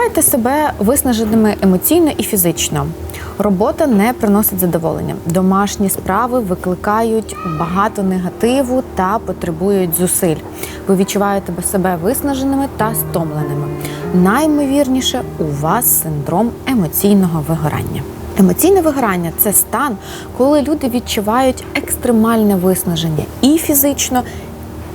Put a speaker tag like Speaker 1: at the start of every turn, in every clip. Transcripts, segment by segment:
Speaker 1: Відчуваєте себе виснаженими емоційно і фізично. Робота не приносить задоволення. Домашні справи викликають багато негативу та потребують зусиль. Ви відчуваєте себе виснаженими та стомленими. Наймовірніше, у вас синдром емоційного вигорання. Емоційне вигорання це стан, коли люди відчувають екстремальне виснаження і фізично,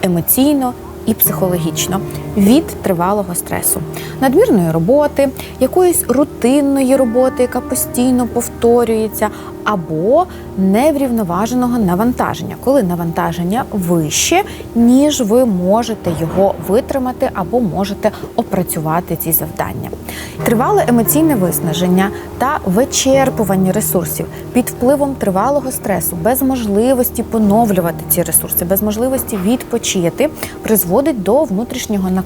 Speaker 1: емоційно і психологічно від тривалого стресу, надмірної роботи, якоїсь рутинної роботи, яка постійно повторюється, або неврівноваженого навантаження, коли навантаження вище, ніж ви можете його витримати або можете опрацювати ці завдання. Тривале емоційне виснаження та вичерпування ресурсів під впливом тривалого стресу, без можливості поновлювати ці ресурси, без можливості відпочити, призводить до внутрішнього накопичення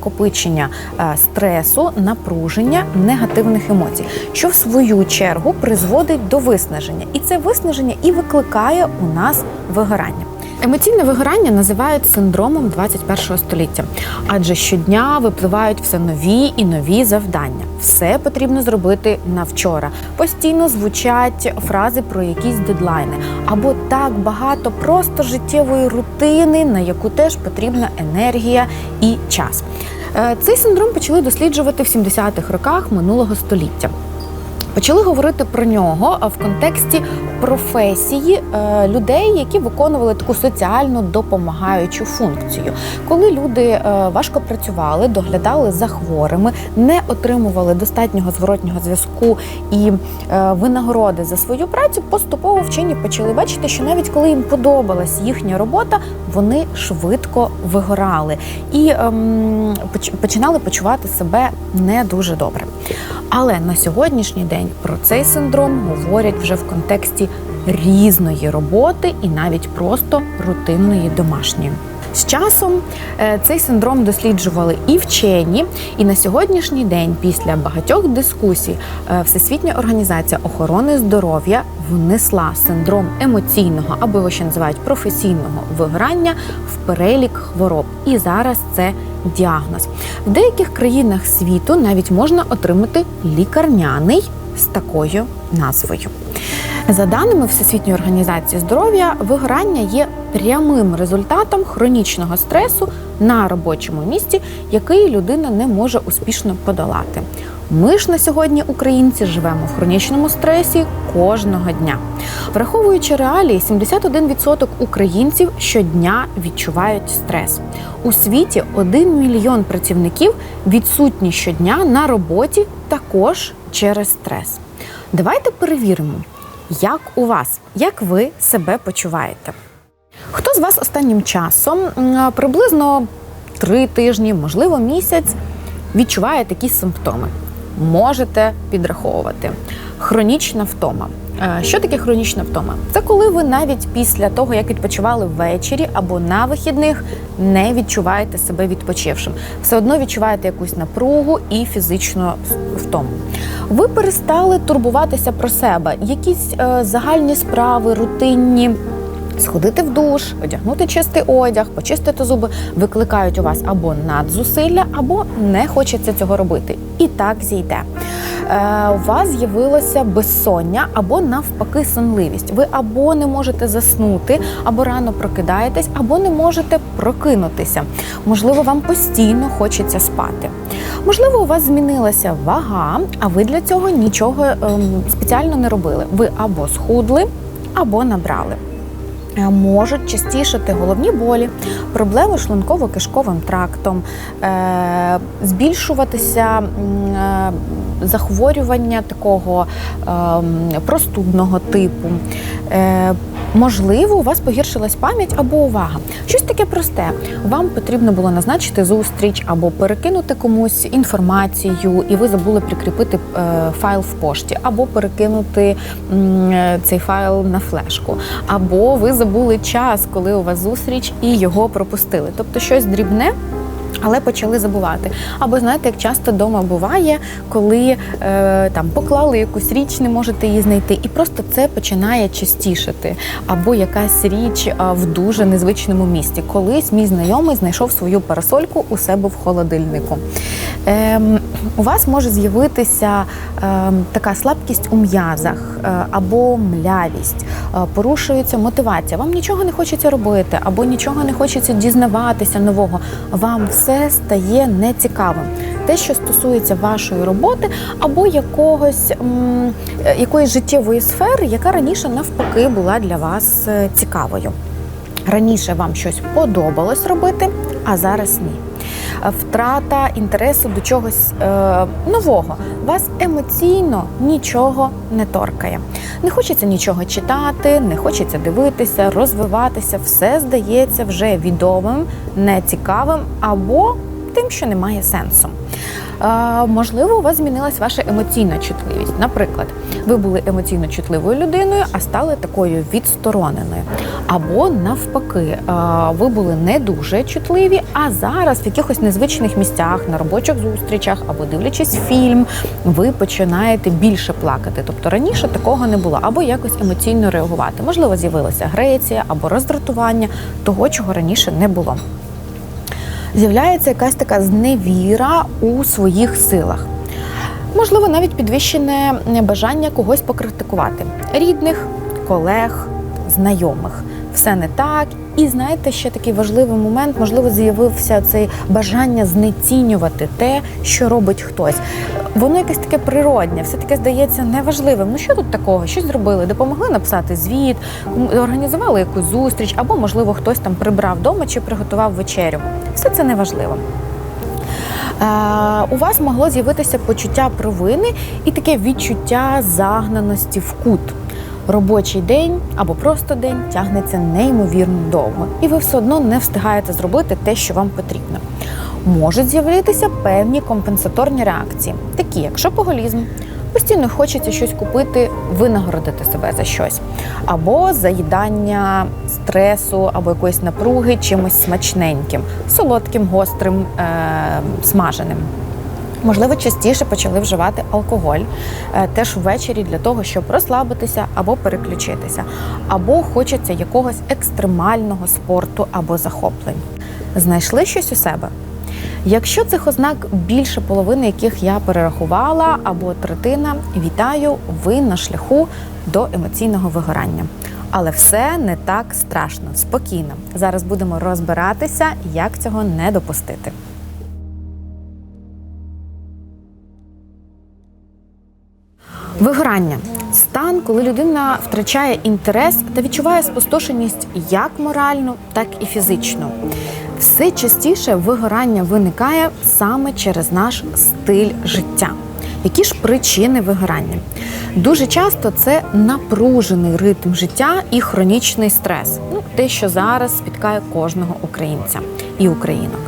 Speaker 1: е, стресу, напруження, негативних емоцій, що в свою чергу призводить до виснаження, і це виснаження і викликає у нас вигорання. Емоційне вигорання називають синдромом 21 століття, адже щодня випливають все нові і нові завдання. Все потрібно зробити на вчора. Постійно звучать фрази про якісь дедлайни, або так багато просто життєвої рутини, на яку теж потрібна енергія і час. Е, Цей синдром почали досліджувати в 70-х роках минулого століття. Почали говорити про нього в контексті професії е, людей, які виконували таку соціально допомагаючу функцію. Коли люди е, важко працювали, доглядали за хворими, не отримували достатнього зворотнього зв'язку і е, винагороди за свою працю, поступово вчені почали бачити, що навіть коли їм подобалась їхня робота, вони швидко вигорали і ем, починали почувати себе не дуже добре. Але на сьогоднішній день про цей синдром говорять вже в контексті різної роботи і навіть просто рутинної домашньої. З часом е, цей синдром досліджували і вчені, і на сьогоднішній день, після багатьох дискусій, е, Всесвітня організація охорони здоров'я внесла синдром емоційного або його ще називають професійного вигорання в перелік хвороб. І зараз це діагноз. В деяких країнах світу навіть можна отримати лікарняний з такою назвою. За даними Всесвітньої організації здоров'я, вигорання є прямим результатом хронічного стресу на робочому місці, який людина не може успішно подолати. Ми ж на сьогодні, українці, живемо в хронічному стресі кожного дня. Враховуючи реалії, 71% українців щодня відчувають стрес. У світі 1 мільйон працівників відсутні щодня на роботі також через стрес. Давайте перевіримо, як у вас, як ви себе почуваєте. Хто з вас останнім часом приблизно три тижні, можливо, місяць відчуває такі симптоми? Можете підраховувати. Хронічна втома. Е, Що таке хронічна втома? Це коли ви навіть після того, як відпочивали ввечері або на вихідних, не відчуваєте себе відпочившим. Все одно відчуваєте якусь напругу і фізичну втому. Ви перестали турбуватися про себе, якісь е, загальні справи, рутинні. Сходити в душ, одягнути чистий одяг, почистити зуби викликають у вас або надзусилля, або не хочеться цього робити. І так зійде. Е, у вас з'явилося безсоння або навпаки сонливість. Ви або не можете заснути, або рано прокидаєтесь, або не можете прокинутися. Можливо, вам постійно хочеться спати. Можливо, у вас змінилася вага, а ви для цього нічого ем, спеціально не робили. Ви або схудли, або набрали. Е, Можуть частішати головні болі, проблеми з шлунково-кишковим трактом, е, збільшуватися е, захворювання такого е, простудного типу. Можливо, у вас погіршилась пам'ять або увага. Щось таке просте. Вам потрібно було назначити зустріч або перекинути комусь інформацію, і ви забули прикріпити е, файл в пошті, або перекинути е, цей файл на флешку, або ви забули час, коли у вас зустріч, і його пропустили. Тобто щось дрібне. Але почали забувати. Або знаєте, як часто вдома буває, коли е, там поклали якусь річ, не можете її знайти, і просто це починає частішати. Або якась річ е, в дуже незвичному місці. Колись мій знайомий знайшов свою парасольку у себе в холодильнику. Ем, у вас може з'явитися ем, така слабкість у м'язах е, або млявість, е, порушується мотивація. Вам нічого не хочеться робити, або нічого не хочеться дізнаватися нового. Вам все стає нецікавим. Те, що стосується вашої роботи, або якогось е, якоїсь життєвої сфери, яка раніше навпаки була для вас е, цікавою. Раніше вам щось подобалось робити, а зараз ні. Втрата інтересу до чогось е, нового. Вас емоційно нічого не торкає. Не хочеться нічого читати, не хочеться дивитися, розвиватися. Все здається вже відомим, нецікавим або тим, що не має сенсу. Е, можливо, у вас змінилась ваша емоційна чутливість. Наприклад, ви були емоційно чутливою людиною, а стали такою відстороненою. Або навпаки, е, ви були не дуже чутливі, а зараз в якихось незвичних місцях, на робочих зустрічах або дивлячись фільм, ви починаєте більше плакати. Тобто раніше такого не було, або якось емоційно реагувати. Можливо, з'явилася агресія або роздратування того, чого раніше не було з'являється якась така зневіра у своїх силах. Можливо, навіть підвищене бажання когось покритикувати рідних, колег, знайомих. Все не так. І знаєте, ще такий важливий момент, можливо, з'явився це бажання знецінювати те, що робить хтось. Воно якесь таке природне, все таке здається неважливим. Ну що тут такого? Щось зробили, допомогли написати звіт, організували якусь зустріч, або, можливо, хтось там прибрав вдома чи приготував вечерю. Все це неважливо. У вас могло з'явитися почуття провини і таке відчуття загнаності в кут. Робочий день або просто день тягнеться неймовірно довго, і ви все одно не встигаєте зробити те, що вам потрібно. Можуть з'явитися певні компенсаторні реакції, такі як шопоголізм, постійно хочеться щось купити, винагородити себе за щось, або заїдання стресу, або якоїсь напруги чимось смачненьким, солодким, гострим, е- смаженим. Можливо, частіше почали вживати алкоголь е, теж ввечері для того, щоб розслабитися або переключитися, або хочеться якогось екстремального спорту або захоплень. Знайшли щось у себе? Якщо цих ознак більше половини, яких я перерахувала, або третина, вітаю, ви на шляху до емоційного вигорання. Але все не так страшно, спокійно. Зараз будемо розбиратися, як цього не допустити. Вигорання стан, коли людина втрачає інтерес та відчуває спустошеність як моральну, так і фізичну. Все частіше вигорання виникає саме через наш стиль життя. Які ж причини вигорання? Дуже часто це напружений ритм життя і хронічний стрес. Ну, те, що зараз спіткає кожного українця і українок.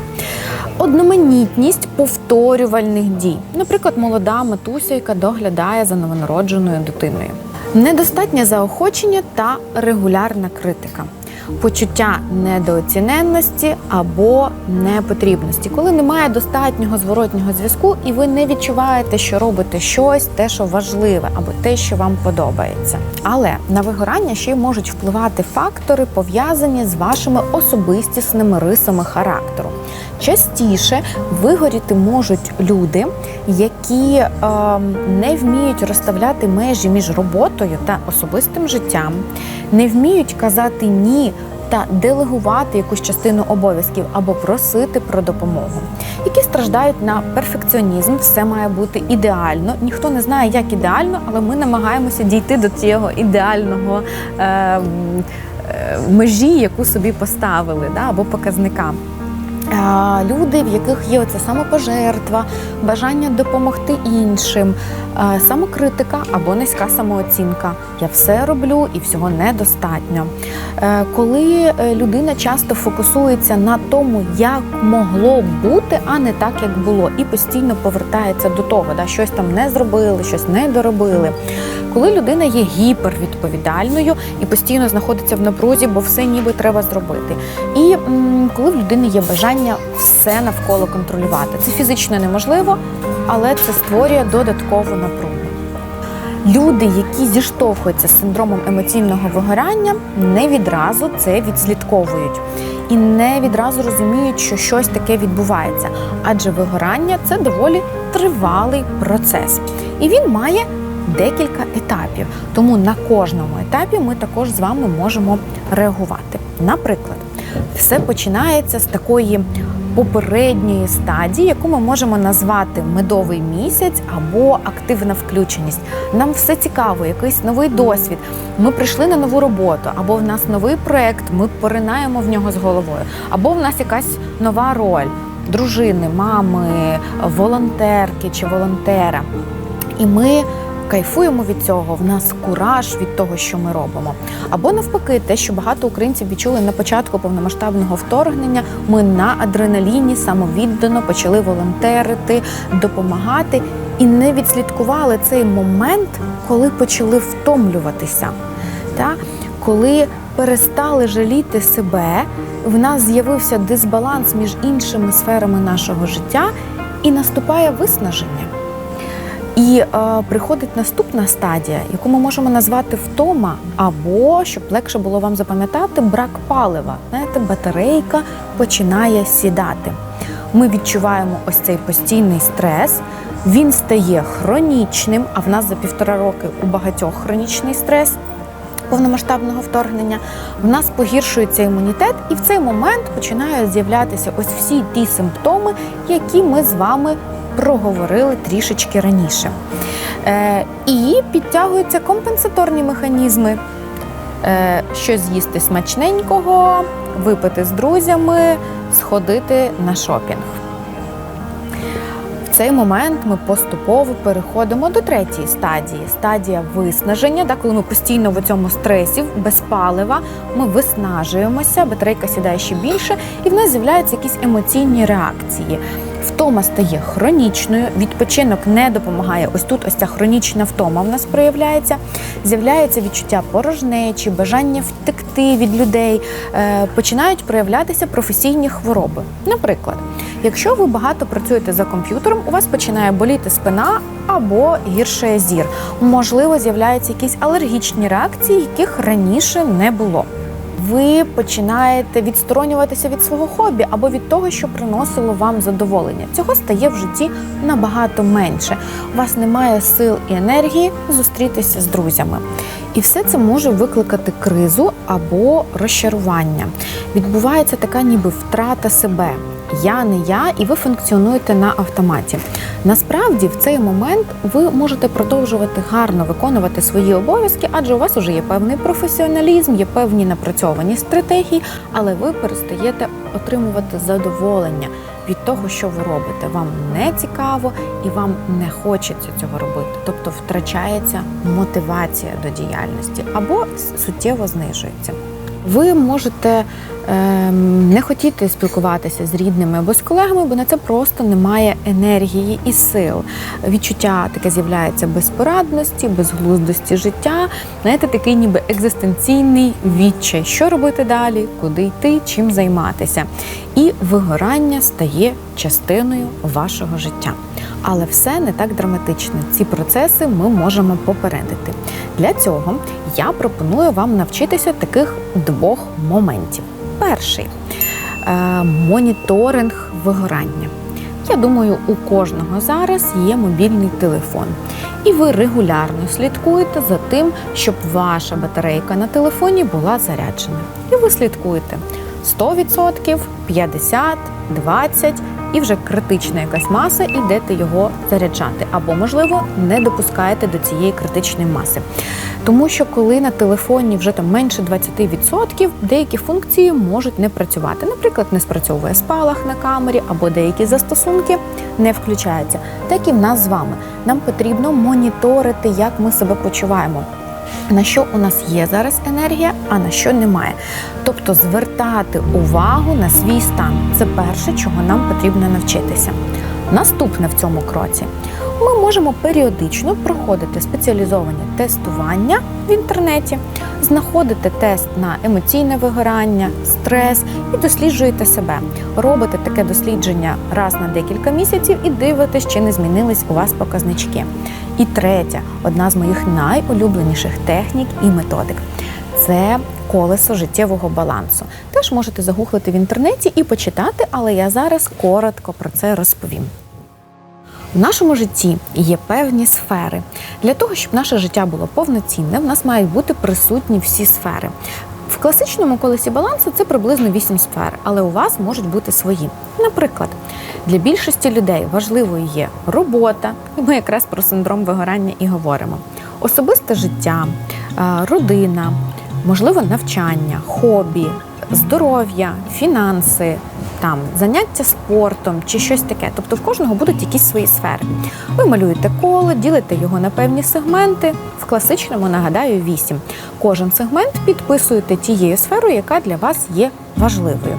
Speaker 1: Одноманітність повторювальних дій, наприклад, молода матуся, яка доглядає за новонародженою дитиною, недостатнє заохочення та регулярна критика, почуття недооціненності або непотрібності, коли немає достатнього зворотнього зв'язку, і ви не відчуваєте, що робите щось, те, що важливе, або те, що вам подобається. Але на вигорання ще й можуть впливати фактори, пов'язані з вашими особистісними рисами характеру. Частіше вигоріти можуть люди, які е, не вміють розставляти межі між роботою та особистим життям, не вміють казати ні та делегувати якусь частину обов'язків або просити про допомогу, які страждають на перфекціонізм, все має бути ідеально. Ніхто не знає, як ідеально, але ми намагаємося дійти до цього ідеального е, е, межі, яку собі поставили, да, або показника. Люди, в яких є оця самопожертва, бажання допомогти іншим, самокритика або низька самооцінка. Я все роблю і всього недостатньо. Е, коли е, людина часто фокусується на тому, як могло бути, а не так, як було, і постійно повертається до того, да, щось там не зробили, щось не доробили. Коли людина є гіпервідповідальною і постійно знаходиться в напрузі, бо все ніби треба зробити. І коли в людини є бажання все навколо контролювати, це фізично неможливо, але це створює додаткову напругу. Люди, які зіштовхуються з синдромом емоційного вигорання, не відразу це відслідковують. і не відразу розуміють, що щось таке відбувається, адже вигорання це доволі тривалий процес, і він має декілька етапів. Тому на кожному етапі ми також з вами можемо реагувати. Наприклад, все починається з такої попередньої стадії, яку ми можемо назвати медовий місяць або активна включеність. Нам все цікаво, якийсь новий досвід. Ми прийшли на нову роботу, або в нас новий проект, ми поринаємо в нього з головою, або в нас якась нова роль дружини, мами, волонтерки чи волонтера. І ми кайфуємо від цього, в нас кураж від того, що ми робимо. Або навпаки, те, що багато українців відчули на початку повномасштабного вторгнення, ми на адреналіні самовіддано почали волонтерити, допомагати і не відслідкували цей момент, коли почали втомлюватися. Та? Коли перестали жаліти себе, в нас з'явився дисбаланс між іншими сферами нашого життя, і наступає виснаження. І е, приходить наступна стадія, яку ми можемо назвати втома, або щоб легше було вам запам'ятати, брак палива. Знаєте, батарейка починає сідати. Ми відчуваємо ось цей постійний стрес. Він стає хронічним. А в нас за півтора роки у багатьох хронічний стрес повномасштабного вторгнення. В нас погіршується імунітет, і в цей момент починають з'являтися ось всі ті симптоми, які ми з вами проговорили трішечки раніше. Е, І підтягуються компенсаторні механізми. Е, Щось з'їсти смачненького, випити з друзями, сходити на шопінг. В цей момент ми поступово переходимо до третьої стадії стадія виснаження. Так, коли ми постійно в цьому стресі, без палива, ми виснажуємося, батарейка сідає ще більше, і в нас з'являються якісь емоційні реакції. Втома стає хронічною, відпочинок не допомагає. Ось тут ось ця хронічна втома в нас проявляється. З'являється відчуття порожнечі, бажання втекти від людей. Е, починають проявлятися професійні хвороби. Наприклад, якщо ви багато працюєте за комп'ютером, у вас починає боліти спина або гірше зір. Можливо, з'являються якісь алергічні реакції, яких раніше не було ви починаєте відсторонюватися від свого хобі або від того, що приносило вам задоволення. Цього стає в житті набагато менше. У вас немає сил і енергії зустрітися з друзями. І все це може викликати кризу або розчарування. Відбувається така, ніби втрата себе. Я не я, і ви функціонуєте на автоматі. Насправді, в цей момент ви можете продовжувати гарно виконувати свої обов'язки, адже у вас вже є певний професіоналізм, є певні напрацьовані стратегії, але ви перестаєте отримувати задоволення від того, що ви робите. Вам не цікаво і вам не хочеться цього робити. Тобто втрачається мотивація до діяльності або суттєво знижується. Ви можете ем, не хотіти спілкуватися з рідними або з колегами, бо на це просто немає енергії і сил. Відчуття таке з'являється безпорадності, безглуздості життя. Знаєте, такий ніби екзистенційний відчай, що робити далі, куди йти, чим займатися. І вигорання стає частиною вашого життя. Але все не так драматично. Ці процеси ми можемо попередити. Для цього я пропоную вам навчитися таких двох моментів. Перший е, моніторинг вигорання. Я думаю, у кожного зараз є мобільний телефон, і ви регулярно слідкуєте за тим, щоб ваша батарейка на телефоні була заряджена. І ви слідкуєте 100%, 50%, 20% і вже критична якась маса, ідете його заряджати, або, можливо, не допускаєте до цієї критичної маси. Тому що коли на телефоні вже там менше 20%, деякі функції можуть не працювати. Наприклад, не спрацьовує спалах на камері, або деякі застосунки не включаються. Так і в нас з вами. Нам потрібно моніторити, як ми себе почуваємо. На що у нас є зараз енергія, а на що немає. Тобто звертати увагу на свій стан це перше, чого нам потрібно навчитися. Наступне в цьому кроці ми можемо періодично проходити спеціалізовані тестування в інтернеті, знаходити тест на емоційне вигорання, стрес і досліджуєте себе. Робите таке дослідження раз на декілька місяців і дивитесь, чи не змінились у вас показнички. І третя, одна з моїх найулюбленіших технік і методик це колесо життєвого балансу. Теж можете загуглити в інтернеті і почитати, але я зараз коротко про це розповім. В нашому житті є певні сфери. Для того, щоб наше життя було повноцінне, в нас мають бути присутні всі сфери. В класичному колесі балансу це приблизно 8 сфер, але у вас можуть бути свої. Наприклад, для більшості людей важливою є робота, і ми якраз про синдром вигорання і говоримо. Особисте життя, е, родина, можливо, навчання, хобі, здоров'я, фінанси, там заняття спортом чи щось таке. Тобто в кожного будуть якісь свої сфери. Ви малюєте коло, ділите його на певні сегменти. В класичному нагадаю вісім. Кожен сегмент підписуєте тією сферою, яка для вас є важливою.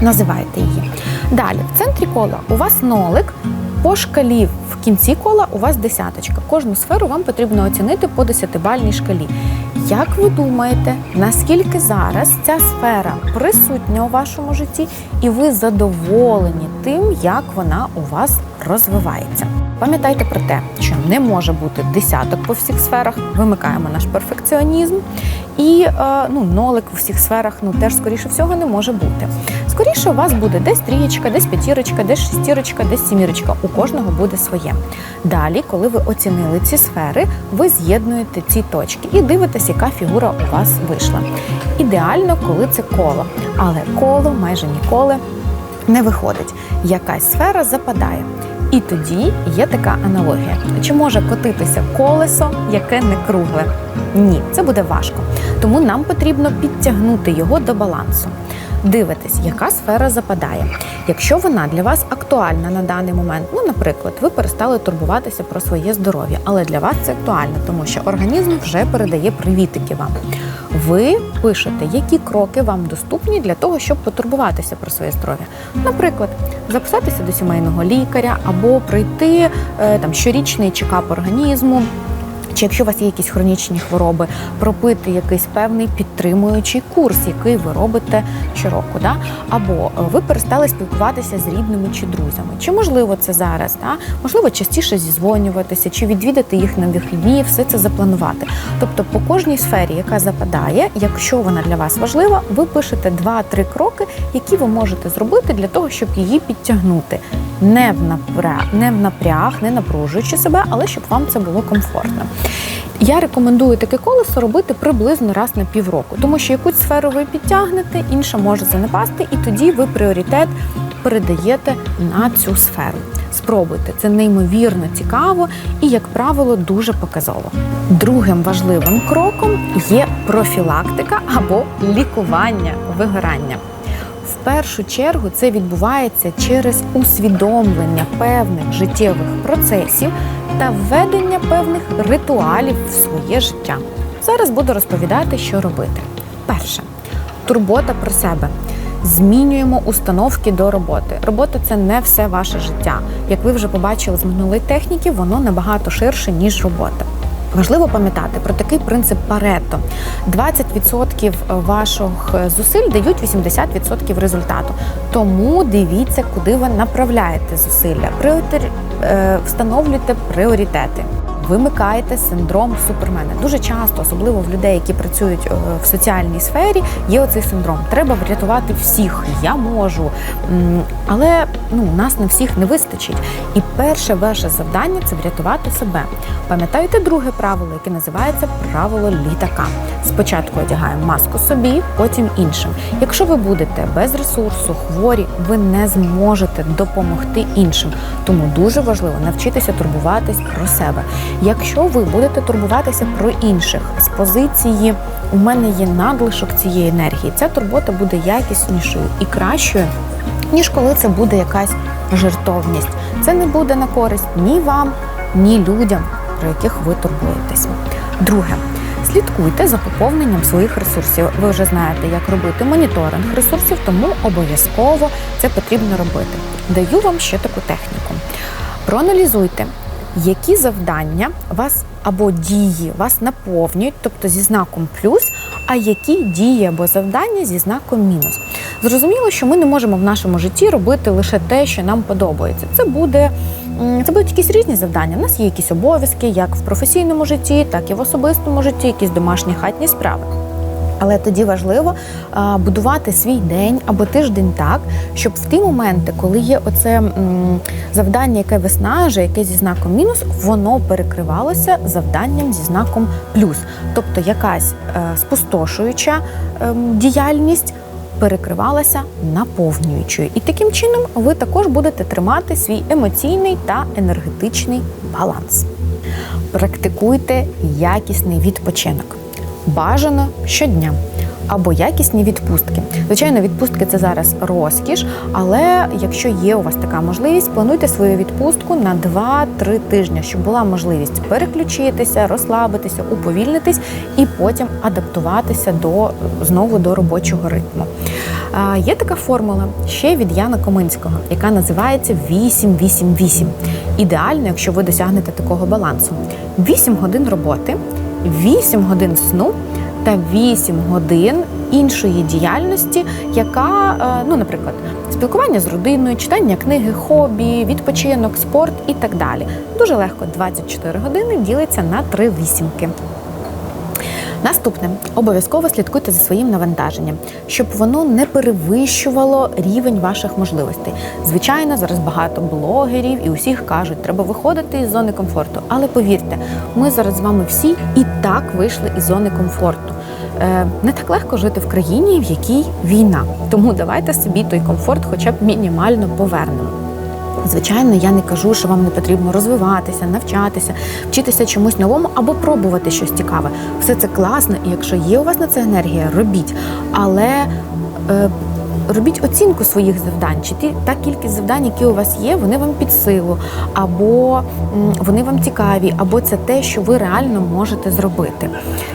Speaker 1: Називаєте її. Далі, в центрі кола у вас нолик. По шкалі в кінці кола у вас десяточка. Кожну сферу вам потрібно оцінити по десятибальній шкалі. Як ви думаєте, наскільки зараз ця сфера присутня у вашому житті, і ви задоволені тим, як вона у вас розвивається? Пам'ятайте про те, що не може бути десяток по всіх сферах. Вимикаємо наш перфекціонізм, і е, ну, нолик у всіх сферах ну теж скоріше всього не може бути. Скоріше у вас буде десь трієчка, десь п'ятірочка, десь шестірочка, десь сімірочка. У кожного буде своє. Далі, коли ви оцінили ці сфери, ви з'єднуєте ці точки і дивитесь, яка фігура у вас вийшла. Ідеально, коли це коло, але коло майже ніколи не виходить. Якась сфера западає. І тоді є така аналогія: чи може котитися колесо, яке не кругле? Ні, це буде важко. Тому нам потрібно підтягнути його до балансу. Дивитесь, яка сфера западає. Якщо вона для вас актуальна на даний момент, ну, наприклад, ви перестали турбуватися про своє здоров'я, але для вас це актуально, тому що організм вже передає привітики вам. Ви пишете, які кроки вам доступні для того, щоб потурбуватися про своє здоров'я. Наприклад, записатися до сімейного лікаря або пройти е, там щорічний чекап організму. Чи якщо у вас є якісь хронічні хвороби, пропити якийсь певний підтримуючий курс, який ви робите щороку, да? або е, ви перестали спілкуватися з рідними чи друзями. Чи можливо це зараз? Да? Можливо, частіше зізвонюватися, чи відвідати їх на вихідні, все це запланувати. Тобто, по кожній сфері, яка западає, якщо вона для вас важлива, ви пишете 2-3 кроки, які ви можете зробити для того, щоб її підтягнути. Не в напряг, не в напряг, не напружуючи себе, але щоб вам це було комфортно. Я рекомендую таке колесо робити приблизно раз на півроку, тому що якусь сферу ви підтягнете, інша може занепасти, і тоді ви пріоритет передаєте на цю сферу. Спробуйте, це неймовірно цікаво і, як правило, дуже показово. Другим важливим кроком є профілактика або лікування вигорання. В першу чергу це відбувається через усвідомлення певних життєвих процесів та введення певних ритуалів в своє життя. Зараз буду розповідати, що робити. Перше турбота про себе. Змінюємо установки до роботи. Робота це не все ваше життя. Як ви вже побачили з минулої техніки, воно набагато ширше, ніж робота. Важливо пам'ятати про такий принцип Парето. 20% ваших зусиль дають 80% результату. Тому дивіться, куди ви направляєте зусилля. Пріоритет, е, встановлюйте пріоритети. Вимикаєте синдром супермена. Дуже часто, особливо в людей, які працюють е, в соціальній сфері, є оцей синдром. Треба врятувати всіх. Я можу. Але ну, нас на всіх не вистачить. І перше ваше завдання це врятувати себе. Пам'ятаєте друге правило, яке називається правило літака. Спочатку одягаємо маску собі, потім іншим. Якщо ви будете без ресурсу, хворі, ви не зможете допомогти іншим. Тому дуже важливо навчитися турбуватись про себе. Якщо ви будете турбуватися про інших з позиції у мене є надлишок цієї енергії, ця турбота буде якіснішою і кращою, ніж коли це буде якась жертовність. Це не буде на користь ні вам, ні людям, про яких ви турбуєтесь. Друге. Слідкуйте за поповненням своїх ресурсів. Ви вже знаєте, як робити моніторинг ресурсів, тому обов'язково це потрібно робити. Даю вам ще таку техніку. Проаналізуйте, які завдання вас або дії вас наповнюють, тобто зі знаком плюс, а які дії або завдання зі знаком мінус. Зрозуміло, що ми не можемо в нашому житті робити лише те, що нам подобається. Це буде це будуть якісь різні завдання. У нас є якісь обов'язки, як в професійному житті, так і в особистому житті, якісь домашні хатні справи. Але тоді важливо будувати свій день або тиждень так, щоб в ті моменти, коли є оце завдання, яке виснажує, яке зі знаком мінус, воно перекривалося завданням зі знаком плюс. Тобто якась е, спустошуюча ем, діяльність перекривалася наповнюючою. І таким чином ви також будете тримати свій емоційний та енергетичний баланс. Практикуйте якісний відпочинок. Бажано щодня. Або якісні відпустки. Звичайно, відпустки це зараз розкіш, але якщо є у вас така можливість, плануйте свою відпустку на 2-3 тижні, щоб була можливість переключитися, розслабитися, уповільнитись і потім адаптуватися до знову до робочого ритму. А, Є така формула ще від Яна Коминського, яка називається 8-8-8. Ідеально, якщо ви досягнете такого балансу: 8 годин роботи, 8 годин сну та 8 годин іншої діяльності, яка, е, ну, наприклад, спілкування з родиною, читання книги, хобі, відпочинок, спорт і так далі. Дуже легко 24 години ділиться на 3 вісімки. Наступне обов'язково слідкуйте за своїм навантаженням, щоб воно не перевищувало рівень ваших можливостей. Звичайно, зараз багато блогерів і усіх кажуть, треба виходити із зони комфорту. Але повірте, ми зараз з вами всі і так вийшли із зони комфорту. Е, Не так легко жити в країні, в якій війна. Тому давайте собі той комфорт, хоча б мінімально повернемо. Звичайно, я не кажу, що вам не потрібно розвиватися, навчатися, вчитися чомусь новому або пробувати щось цікаве. Все це класно, і якщо є у вас на це енергія, робіть. Але е, робіть оцінку своїх завдань. Чи ті та кількість завдань, які у вас є, вони вам під силу, або вони вам цікаві, або це те, що ви реально можете зробити.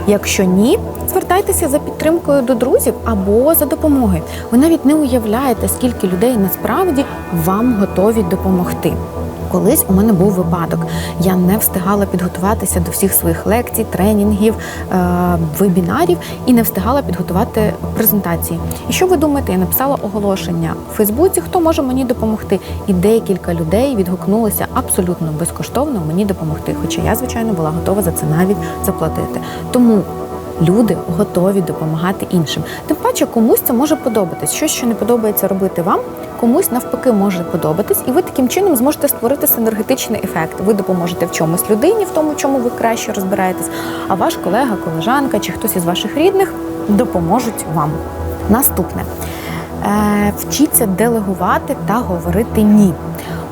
Speaker 1: Якщо ні, звертайтеся за підтримкою до друзів або за допомогою. Ви навіть не уявляєте, скільки людей насправді вам готові допомогти. Колись у мене був випадок. Я не встигала підготуватися до всіх своїх лекцій, тренінгів, е, вебінарів і не встигала підготувати презентації. І що ви думаєте? Я написала оголошення в Фейсбуці, хто може мені допомогти. І декілька людей відгукнулися абсолютно безкоштовно мені допомогти. Хоча я, звичайно, була готова за це навіть заплатити. Тому люди готові допомагати іншим. Тим паче, комусь це може подобатись. Щось, що не подобається робити вам, комусь навпаки може подобатись, і ви таким чином зможете створити синергетичний ефект. Ви допоможете в чомусь людині, в тому, чому ви краще розбираєтесь, а ваш колега, колежанка чи хтось із ваших рідних допоможуть вам. Наступне. Е, Вчіться делегувати та говорити ні.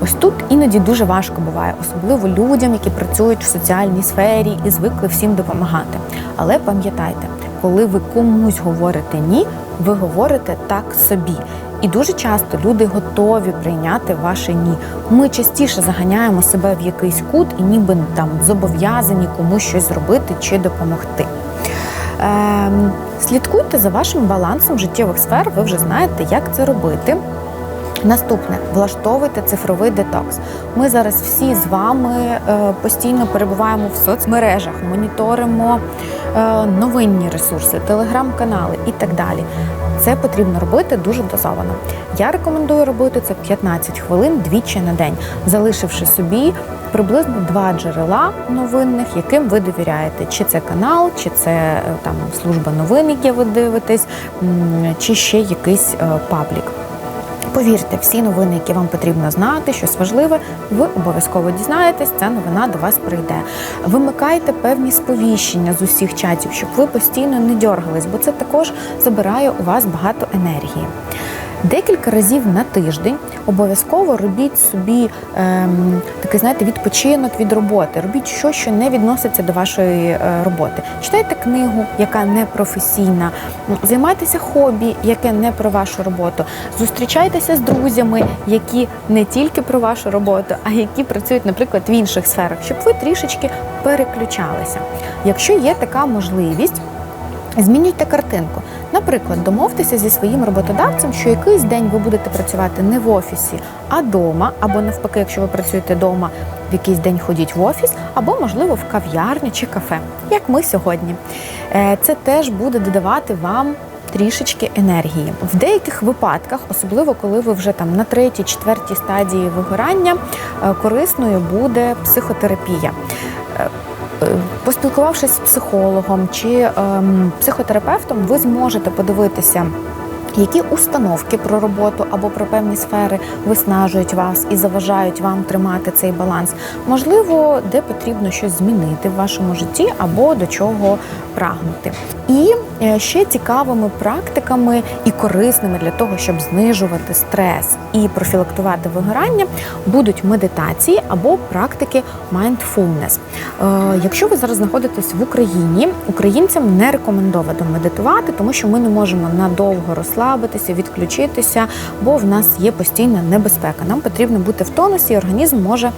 Speaker 1: Ось тут іноді дуже важко буває, особливо людям, які працюють в соціальній сфері і звикли всім допомагати. Але пам'ятайте, коли ви комусь говорите ні, ви говорите так собі. І дуже часто люди готові прийняти ваше ні. Ми частіше заганяємо себе в якийсь кут і ніби там зобов'язані комусь щось зробити чи допомогти. Ем, слідкуйте за вашим балансом життєвих сфер, ви вже знаєте, як це робити. Наступне влаштовуйте цифровий детокс. Ми зараз всі з вами е, постійно перебуваємо в соцмережах, моніторимо е, новинні ресурси, телеграм-канали і так далі. Це потрібно робити дуже дозовано. Я рекомендую робити це 15 хвилин двічі на день, залишивши собі приблизно два джерела новинних, яким ви довіряєте. Чи це канал, чи це е, там служба новин, яке ви дивитесь, чи ще якийсь паблік. Повірте, всі новини, які вам потрібно знати, щось важливе, ви обов'язково дізнаєтесь, ця новина до вас прийде. Вимикайте певні сповіщення з усіх чатів, щоб ви постійно не дьоргались, бо це також забирає у вас багато енергії. Декілька разів на тиждень обов'язково робіть собі ем, такий, знаєте, відпочинок від роботи. Робіть щось, що не відноситься до вашої е, роботи. Читайте книгу, яка не професійна, займайтеся хобі, яке не про вашу роботу. Зустрічайтеся з друзями, які не тільки про вашу роботу, а які працюють, наприклад, в інших сферах, щоб ви трішечки переключалися. Якщо є така можливість. Змінюйте картинку. Наприклад, домовтеся зі своїм роботодавцем, що якийсь день ви будете працювати не в офісі, а вдома, або навпаки, якщо ви працюєте вдома, в якийсь день ходіть в офіс, або, можливо, в кав'ярню чи кафе, як ми сьогодні. Е, Це теж буде додавати вам. Трішечки енергії в деяких випадках, особливо коли ви вже там на третій, четвертій стадії вигорання, е, корисною буде психотерапія. Поспілкувавшись з психологом чи ем, психотерапевтом, ви зможете подивитися. Які установки про роботу або про певні сфери виснажують вас і заважають вам тримати цей баланс? Можливо, де потрібно щось змінити в вашому житті або до чого прагнути. І е, ще цікавими практиками і корисними для того, щоб знижувати стрес і профілактувати вигорання, будуть медитації або практики mindfulness. Е, Якщо ви зараз знаходитесь в Україні, українцям не рекомендовано медитувати, тому що ми не можемо надовго розслабитися, відключитися, бо в нас є постійна небезпека. Нам потрібно бути в тонусі, і організм може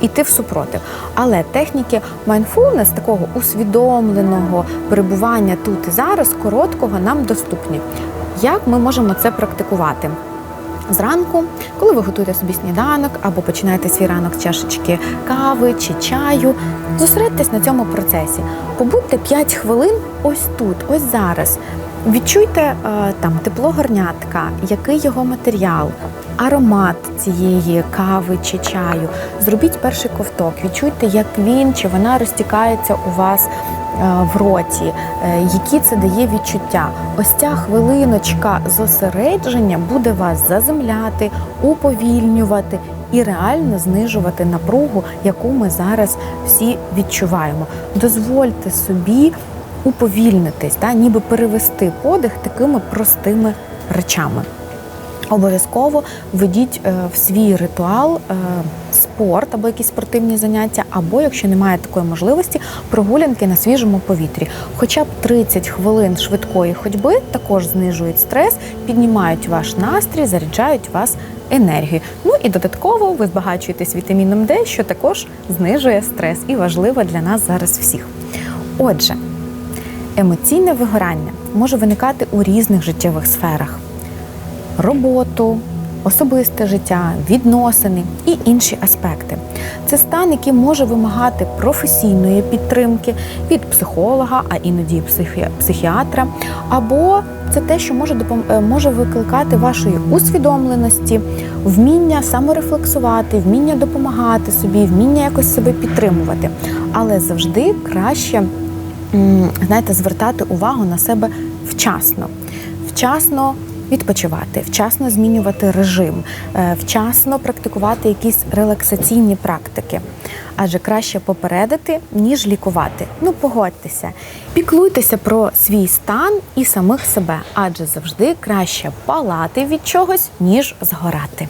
Speaker 1: іти в супротив. Але техніки mindfulness, такого усвідомленого перебування тут і зараз, короткого, нам доступні. Як ми можемо це практикувати? Зранку, коли ви готуєте собі сніданок або починаєте свій ранок чашечки кави чи чаю, зосередьтесь на цьому процесі. Побудьте 5 хвилин ось тут, ось зараз. Відчуйте е, там тепло горнятка, який його матеріал, аромат цієї кави чи чаю. Зробіть перший ковток, відчуйте, як він чи вона розтікається у вас е, в роті, е, які це дає відчуття. Ось ця хвилиночка зосередження буде вас заземляти, уповільнювати і реально знижувати напругу, яку ми зараз всі відчуваємо. Дозвольте собі уповільнитись, та, ніби перевести подих такими простими речами. Обов'язково введіть е, в свій ритуал е, спорт або якісь спортивні заняття, або, якщо немає такої можливості, прогулянки на свіжому повітрі. Хоча б 30 хвилин швидкої ходьби також знижують стрес, піднімають ваш настрій, заряджають вас енергією. Ну і додатково ви збагачуєтесь вітаміном Д, що також знижує стрес і важливо для нас зараз всіх. Отже, емоційне вигорання може виникати у різних життєвих сферах роботу, особисте життя, відносини і інші аспекти. Це стан, який може вимагати професійної підтримки від психолога, а іноді психіатра, або це те, що може е, може викликати вашої усвідомленості, вміння саморефлексувати, вміння допомагати собі, вміння якось себе підтримувати. Але завжди краще знаєте, звертати увагу на себе вчасно. Вчасно відпочивати, вчасно змінювати режим, е, вчасно практикувати якісь релаксаційні практики. Адже краще попередити, ніж лікувати. Ну, погодьтеся, піклуйтеся про свій стан і самих себе, адже завжди краще палати від чогось, ніж згорати.